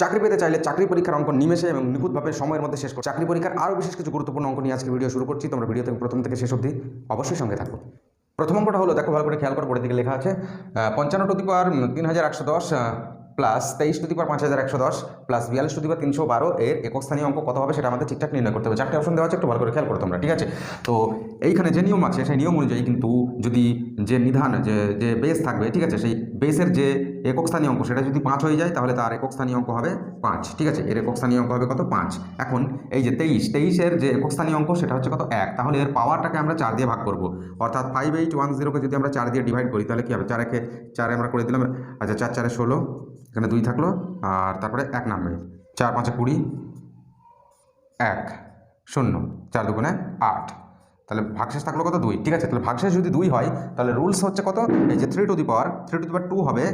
চাকরি পেতে চাইলে চাকরি পরীক্ষার অঙ্ক নিমেষে এবং নিখুঁতভাবে সময়ের মধ্যে শেষ করো চাকরি পরীক্ষার আরও বিশেষ কিছু গুরুত্বপূর্ণ অঙ্ক নিয়ে আজকে ভিডিও শুরু করছি। তোমরা ভিডিও থেকে প্রথম থেকে শেষ অবধি অবশ্যই সঙ্গে থাকো। প্রথম অঙ্কটা হলো, দেখো ভালো করে খেয়াল করে পড়ে দিকে লেখা আছে পঞ্চান্ন টু দি তিন হাজার একশো দশ প্লাস তেইশ টু দি পাওয়ার পাঁচ হাজার একশো দশ, প্লাস বিয়াল্লিশ টু দি পাওয়ার তিনশো বারো, এর একক স্থানীয় অঙ্ক কত হবে সেটা আমাদের ঠিকঠাক নির্ণয় করতে হবে। চারটে অপশন দেওয়া আছে, একটু ভালো করে খেয়াল করো তোমরা, ঠিক আছে? তো এইখানে যে নিয়ম আছে, সেই নিয়ম অনুযায়ী কিন্তু যদি যে নিধান, যে যে বেস থাকবে, ঠিক আছে? সেই বেসের যে একক স্থানীয় অঙ্ক, সেটা যদি পাঁচ হয়ে যায়, তাহলে তার একক স্থানীয় অঙ্ক হবে পাঁচ, ঠিক আছে? এর একক স্থানীয় অঙ্ক হবে কত? পাঁচ। এখন এই যে তেইশ, তেইশের যে একক স্থানীয় অঙ্ক, সেটা হচ্ছে কত? এক। তাহলে এর পাওয়ারটাকে আমরা চার দিয়ে ভাগ করব। অর্থাৎ ফাইভ এইট ওয়ান জিরোকে যদি আমরা চার দিয়ে ডিভাইড করি, তাহলে কী হবে? চার একে চারে আমরা করে দিলাম আচ্ছা চার, চারে ষোলো এখানে দুই থাকল, আর তারপরে এক নামবে চার পাঁচে কুড়ি, এক, শূন্য, চার দুগুণে আট। তাহলে ভাগশেষ থাকল কত? দুই, ঠিক আছে? তাহলে ভাগশেষ যদি দুই হয়, তাহলে রুলস হচ্ছে কত? এই যে three to the power three to the power two হবে,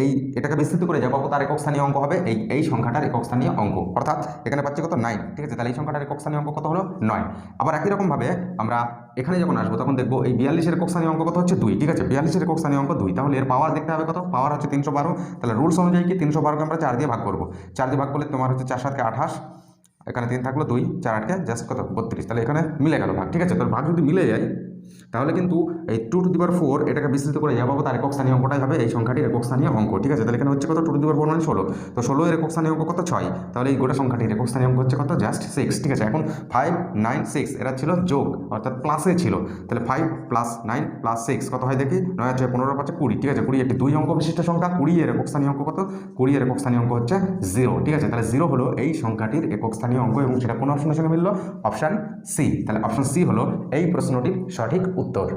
এই, এটাকে বিস্তৃত করে যাব, তার একক স্থানীয় অঙ্ক হবে, এই এই সংখ্যাটার একক স্থানীয় অঙ্ক। অর্থাৎ এখানে পাচ্ছি কত? নাইন ঠিক আছে? তাহলে এই সংখ্যাটার একক স্থানীয় অঙ্ক কত হলো? নয়। আবার একই রকমভাবে আমরা এখানে যখন আসব, তখন দেখব এই বিয়াল্লিশের একক স্থানীয় অঙ্ক কত হচ্ছে? দুই, ঠিক আছে? বিয়াল্লিশের একক স্থানীয় অঙ্ক দুই। তাহলে এর পাওয়ার দেখতে হবে কত? পাওয়ার হচ্ছে তিনশো বারো। তাহলে রুলস অনুযায়ী কি? তিনশো বারোকে আমরা চার দিয়ে ভাগ করব। চার দিয়ে ভাগ করলে তোমার হচ্ছে চার সাতকে আঠাশ। এখানে তিন থাকল দুই, চার আটকে জাস্ট কত? বত্রিশ। তাহলে এখানে মিলে গেল ভাগ, ঠিক আছে? তাহলে ভাগ যদি মিলে যায় তাহলে কিন্তু এই টু টু দিবার ফোর এটাকে বিস্তৃত করে যাব তার একক স্থানীয় অঙ্কটাই হবে, এই সংখ্যাটির একক স্থানীয় অঙ্ক, ঠিক আছে? তাহলে এখানে হচ্ছে কত? টু টু দিবার ফোর মানে ষোলো। তো ষোলো এর একক স্থানীয় অঙ্ক কত? ছয়। তাহলে এই গোটা সংখ্যাটির একক স্থানীয় অঙ্ক হচ্ছে কত? জাস্ট সিক্স ঠিক আছে? এখন ফাইভ নাইন সিক্স এরা ছিল যোগ, অর্থাৎ প্লাসে ছিল। তাহলে five plus nine plus six কত হয় দেখি? নয় হচ্ছে পনেরো, পাঁচে, কুড়ি, ঠিক আছে? কুড়ি একটি দুই অঙ্ক বিশিষ্ট সংখ্যা, কুড়ি এর একক স্থানীয় অঙ্ক কত? কুড়ি এর একক স্থানীয় অঙ্ক হচ্ছে জিরো ঠিক আছে? তাহলে জিরো হলো এই সংখ্যাটির একক স্থানীয় অঙ্ক এবং সেটা কোন অপশনের সঙ্গে মিললো? অপশান সি তাহলে অপশন সি হলো এই প্রশ্নটির সঠিক উত্তর।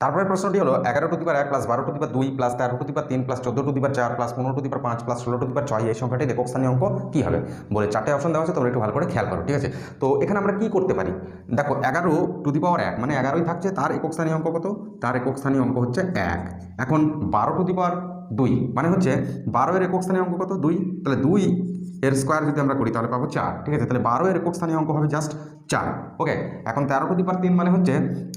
তারপরে প্রশ্নটি হলো, এগারো টু দিবার এক প্লাস বারো টু দিবার দুই প্লাস তেরো টু দিবার তিন প্লাস চোদ্দ টু দিবার চার প্লাস পনেরো টু দিবার পাঁচ প্লাস ষোলো টু দিবার ছয়, এই সংখ্যাটির একক স্থানীয় অঙ্ক কী হবে? বলে চারটে অপশন দেওয়া আছে, তোমরা একটু ভালো করে খেয়াল করো, ঠিক আছে? তো এখানে আমরা কী করতে পারি? দেখো, এগারো টু দি পাওয়ার এক মানে এগারোই থাকছে, তার একক স্থানীয় অঙ্ক কত? তার একক স্থানীয় অঙ্ক হচ্ছে এক। এখন বারো টু দি পাওয়ার দুই মানে হচ্ছে বারো এর একক স্থানীয় অঙ্ক কত? দুই। তাহলে দুই এর স্কোয়ার যদি আমরা করি, তাহলে পাবো চার, ঠিক আছে? তাহলে বারো এর একক স্থানীয় অঙ্ক হবে জাস্ট চার ওকে এখন তেরো টু দি পার তিন মানে হচ্ছে,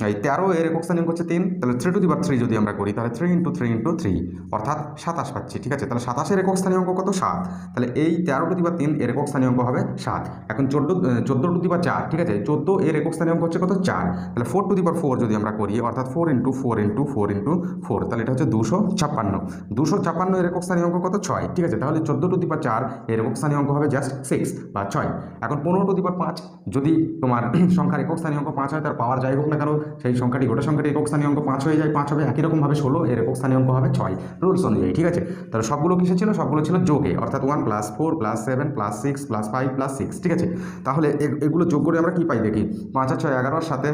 এই তেরো এর একক স্থানীয় হচ্ছে তিন, তাহলে three to the power three যদি আমরা করি, তাহলে three into three into three অর্থাৎ সাতাশ পাচ্ছি, ঠিক আছে? তাহলে সাতাশের একক স্থানীয় অঙ্ক কত? সাত। তাহলে এই তেরো টু দি পার তিন এর একক স্থানীয় অঙ্ক হবে সাত। এখন চোদ্দ চোদ্দ টু দি পার চার, ঠিক আছে? চোদ্দ এর একক স্থানীয় অঙ্ক হচ্ছে কত? চার। তাহলে four to the power four যদি আমরা করি, অর্থাৎ four into four into four into four তাহলে এটা হচ্ছে দুশো ছাপ্পান্ন। দুশো ছাপ্পান্ন এর একক স্থানীয় অঙ্ক কত? ছয়, ঠিক আছে? তাহলে চোদ্দ টু দি পার চার এর একক স্থানীয় অঙ্ক হবে জাস্ট সিক্স বা ছয়। এখন পনেরো টু দি পার পাঁচ যদি তোমার সংখ্যার একক স্থানীয় অঙ্ক পাঁচ হয়, তার পাওয়ার যাই হোক না কেন, সেই সংখ্যাটি গোটা সংখ্যাটি একক স্থানীয় অঙ্ক পাঁচ হয়ে যায়, পাঁচ হবে একই রকমভাবে ষোলো, এর একক স্থানীয় অঙ্ক হবে ছয়। রুলস অনুযায়ী, ঠিক আছে? তাহলে সবগুলো কিসে ছিল? সবগুলো ছিল যোগে, অর্থাৎ one plus four plus seven plus six plus five plus six ঠিক আছে? তাহলে এগুলো যোগ করে আমরা কি পাই দেখি? পাঁচ আর ছয় এগারোর সাথে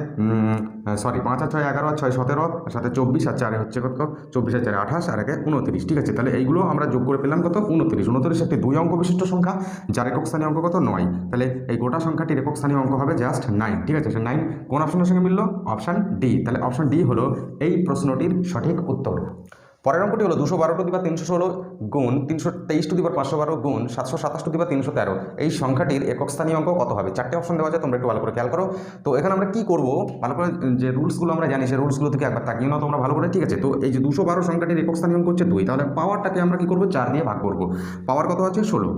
সরি পাঁচ আর ছয় এগারো আর ছয় সতেরো সাথে চব্বিশ আর চারে হচ্ছে কত? চব্বিশ আর চারে আঠাশ, আর একে উনত্রিশ, ঠিক আছে? তাহলে এইগুলো আমরা যোগ করে পেলাম কত? উনত্রিশ। উনত্রিশ একটি দুই অঙ্ক বিশিষ্ট সংখ্যা, যার একক স্থানীয় অঙ্ক কত? নয়। তাহলে এই গোটা সংখ্যাটির একক স্থানীয় অঙ্ক হবে জাস্ট নাইন ঠিক আছে? নাইন কোন অপশনের সঙ্গে মিললো? অপশান ডি তাহলে অপশান ডি হলো এই প্রশ্নটির সঠিক উত্তর। পরের অঙ্কটি হলো দুশো বারো টু দিবা তিনশো ষোলো গুণ তিনশো তেইশ টু দিবার পাঁচশো বারো গুণ সাতশো সাতাশ টু দিবা তিনশো তেরো। এই সংখ্যাটির একক স্থানীয় অঙ্ক কত হবে? চারটে অপশন দেওয়া আছে তোমরা একটু ভালো করে খেয়াল করো। তো এখানে আমরা কি করব? ভালো করে যে রুলসগুলো আমরা জানি সেই রুলসগুলো থেকে একবার তাকিয়ে নাও তোমরা ভালো করে, ঠিক আছে? তো এই যে দুশো বারো সংখ্যাটির একক স্থানীয় অঙ্ক হচ্ছে দুই, তাহলে পাওয়ারটাকে আমরা কি করব? চার দিয়ে ভাগ করব। পাওয়ার কত আছে? ষোলো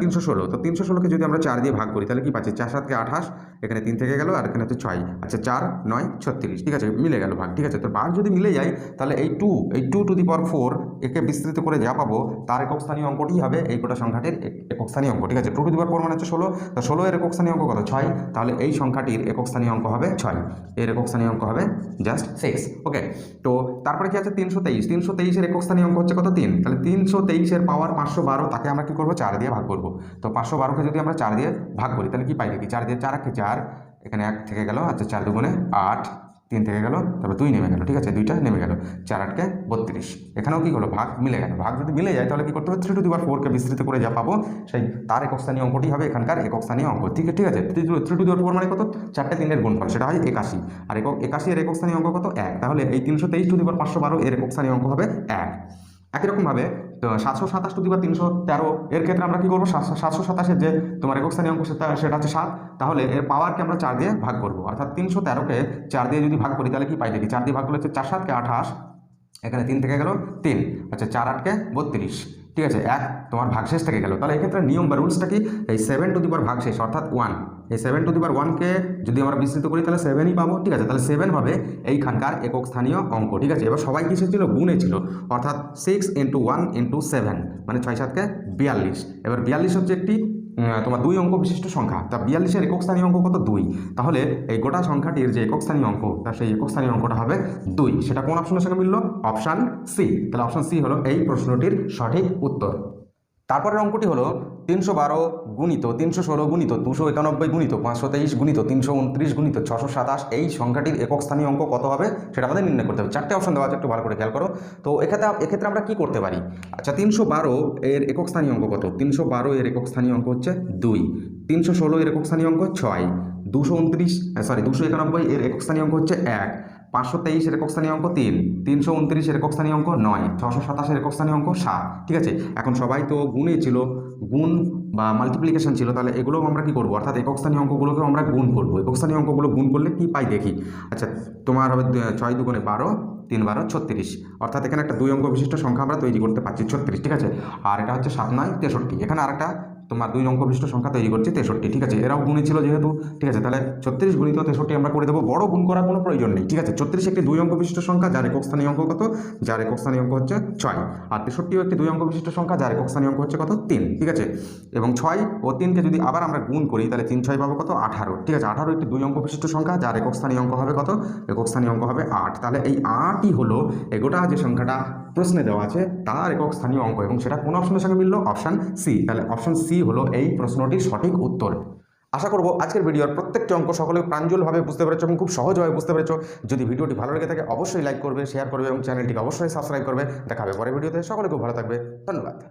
তিনশো ষোলো। তো তিনশো ষোলোকে যদি আমরা চার দিয়ে ভাগ করি, তাহলে কি পাচ্ছি? চার সাতকে আঠাশ, এখানে তিন থেকে গেল, আর এখানে হচ্ছে ছয়। আচ্ছা চার, নয়, ছত্রিশ, ঠিক আছে? মিলে গেল ভাগ, ঠিক আছে? তো ভাগ যদি মিলে যায়, তাহলে এই টু এই two to the power four একে বিস্তৃত করে যা পাবো, তার একক স্থানীয় অঙ্কটি হবে এই গোটা সংখ্যাটির এক- একক স্থানীয় অঙ্ক। ঠিক আছে? Two to the power four মানে হচ্ছে ষোলো। তো ষোলো এর একক স্থানীয় অঙ্ক কত? ছয়। তাহলে এই সংখ্যাটির একক স্থানীয় অঙ্ক হবে ছয়। এর একক স্থানীয় অঙ্ক হবে জাস্ট সিক্স ওকে তো তারপরে কি আছে? তিনশো তেইশ। তিনশো তেইশের একক স্থানীয় অঙ্ক হচ্ছে কত? তিন। তাহলে তিনশো তেইশের পাওয়ার পাঁচশো বারো, তাকে আমরা কি করব? চার দিয়ে ভাগ করব। তো পাঁচশো বারোকে যদি আমরা চার দিয়ে ভাগ করি, তাহলে কি পাই দেখি? চার দিয়ে চার একে চার, এখানে এক থেকে গেল আচ্ছা চার দুগুণে আট। তিন থেকে গেল, তারপর দুই নেমে গেল, ঠিক আছে? দুইটা নেমে গেল, চার আটকে বত্রিশ। এখানেও কী হলো? ভাগ মিলে গেল। ভাগ যদি মিলে যায়, তাহলে কী করতে হবে? থ্রি টু দিবার ফোরকে বিস্তৃত করে যা পাবো, সেই তার একস্থানীয় অঙ্কটি হবে এখানকার একস্থানীয় অঙ্ক, ঠিক ঠিক আছে? থ্রি টু দিবার ফোর মানে কত? চারটে তিনের গুণফল, সেটা হয় একাশি। আর একক, একাশি এর একস্থানীয় অঙ্ক কত? এক। তাহলে এই তিনশো তেইশ টু দিবার পাঁচশো বারো এর একক স্থানীয় অঙ্ক হবে এক। একই রকমভাবে তো সাতশো সাতাশ টু দিবা তিনশো তেরো এর ক্ষেত্রে আমরা কী করব? সাতশো সাতশো সাতাশের যে তোমার একক স্থানীয় অঙ্ক সেটা সেটা হচ্ছে সাত। তাহলে এর পাওয়ারকে আমরা চার দিয়ে ভাগ করব। অর্থাৎ তিনশো তেরোকে চার দিয়ে যদি ভাগ করি, তাহলে কি পাই দেখি? চার দিয়ে ভাগ করলে হচ্ছে চার সাতকে আঠাশ, এখানে তিন থেকে গেল তিন। আচ্ছা চার আটকে বত্রিশ। ঠিক আছে, এক তোমার ভাগশেষ থেকে গেল। তাহলে এক্ষেত্রে নিয়ম বা রুলসটা কি? এই সেভেন টু দি ভাগশেষ, অর্থাৎ ওয়ান এই সেভেন টু দি ওয়ানকে যদি আমরা বিস্তৃত করি, তাহলে সেভেনই পাবো, ঠিক আছে? তাহলে সেভেন হবে এইখানকার একক স্থানীয় অঙ্ক, ঠিক আছে? এবার সবাই কিসে ছিল গুণে ছিল। অর্থাৎ six into one into seven মানে ছয় সাতকে বিয়াল্লিশ। এবার বিয়াল্লিশ হচ্ছে একটি তোমার দুই অঙ্ক বিশিষ্ট সংখ্যা, তা বিয়াল্লিশের একক স্থানীয় অঙ্ক কত? দুই। তাহলে এই গোটা সংখ্যাটির যে একক স্থানীয় অঙ্ক, তা সেই একক স্থানীয় অঙ্কটা হবে দুই। সেটা কোন অপশনের সঙ্গে মিলল? অপশান সি তাহলে অপশান সি হলো এই প্রশ্নটির সঠিক উত্তর। তারপরের অঙ্কটি হলো তিনশো বারো গুণিত, তিনশো ষোলো গুণিত, দুশো একানব্বই গুণিত, পাঁচশো তেইশ গুণিত, তিনশো উনত্রিশ গুণিত, ছশো সাতাশ। এই সংখ্যাটির একক স্থানীয় অঙ্ক কত হবে সেটা আমাদের নির্ণয় করতে হবে। চারটে অপশন দেওয়া আছে, একটু ভালো করে খেয়াল করো। তো এক্ষেত্রে এক্ষেত্রে আমরা কি করতে পারি? আচ্ছা তিনশো বারো এর একক স্থানীয় অঙ্ক কত? তিনশো বারো এর একক স্থানীয় অঙ্ক হচ্ছে দুই। তিনশো ষোলো এর একক স্থানীয় অঙ্ক ছয়। দুশো উনত্রিশ সরি দুশো একানব্বই এর একক স্থানীয় অঙ্ক হচ্ছে এক। পাঁচশো তেইশের একক স্থানীয় অঙ্ক তিন, তিনশো উনত্রিশের একক স্থানীয় অঙ্ক নয়, ছশো সাতাশের একক স্থানীয় অঙ্ক সাত, ঠিক আছে? এখন সবাই তো গুণে ছিল, গুণ বা মাল্টিপ্লিকেশন ছিল, তাহলে এগুলোও আমরা কি করব? অর্থাৎ একক স্থানীয় অঙ্কগুলোকেও আমরা গুণ করব। একক স্থানীয় অঙ্কগুলো গুণ করলে কি পাই দেখি? আচ্ছা তোমার হবে ছয় দুগুণে বারো, তিন বারো, ছত্রিশ। অর্থাৎ এখানে একটা দুই অঙ্ক বিশিষ্ট সংখ্যা আমরা তৈরি করতে পারছি, ছত্রিশ, ঠিক আছে? আর এটা হচ্ছে সাত নয়, তেষট্টি। এখানে আরেকটা তোমার দুই অঙ্ক বিশিষ্ট সংখ্যা তৈরি করছি তেষট্টি, ঠিক আছে? এরাও গুণে ছিল যেহেতু, ঠিক আছে? তাহলে ছত্রিশ গুণিত তেষট্টি আমরা করে দেবো। বড় গুণ করার কোনো প্রয়োজন নেই, ঠিক আছে? ছত্রিশ একটি দুই অঙ্ক বিশিষ্ট সংখ্যা, যার একক স্থানীয় অঙ্ক কত? যার একক স্থানীয় অঙ্ক হচ্ছে ছয়। আর তেষট্টিও একটি দুই অঙ্ক বিশিষ্ট সংখ্যা, যার একক স্থানীয় অঙ্ক হচ্ছে কত? তিন, ঠিক আছে? এবং ছয় ও তিনকে যদি আবার আমরা গুণ করি, তাহলে তিন ছয় পাবো কত? আঠারো, ঠিক আছে? আঠারো একটি দুই অঙ্ক বিশিষ্ট সংখ্যা, যার একক স্থানীয় অঙ্ক হবে কত? একক স্থানীয় অঙ্ক হবে আট। তাহলে এই আটই হলো এগোটা যে সংখ্যাটা প্রশ্নে দেওয়া আছে, তার একক স্থানীয় অঙ্ক এবং সেটা কোন অপশনের সঙ্গে মিললো? অপশান সি তাহলে অপশান সি হলো এই প্রশ্নটির সঠিক উত্তর। আশা করব আজকের ভিডিওর প্রত্যেকটি অঙ্ক সকলে প্রাঞ্জলভাবে বুঝতে পেরেছ এবং খুব সহজভাবে বুঝতে পেরেছ। যদি ভিডিওটি ভালো লেগে থাকে অবশ্যই লাইক করবে শেয়ার করবে এবং চ্যানেলটিকে অবশ্যই সাবস্ক্রাইব করবে। দেখাবে পরে ভিডিওতে। সকলে খুব ভালো থাকবে। ধন্যবাদ।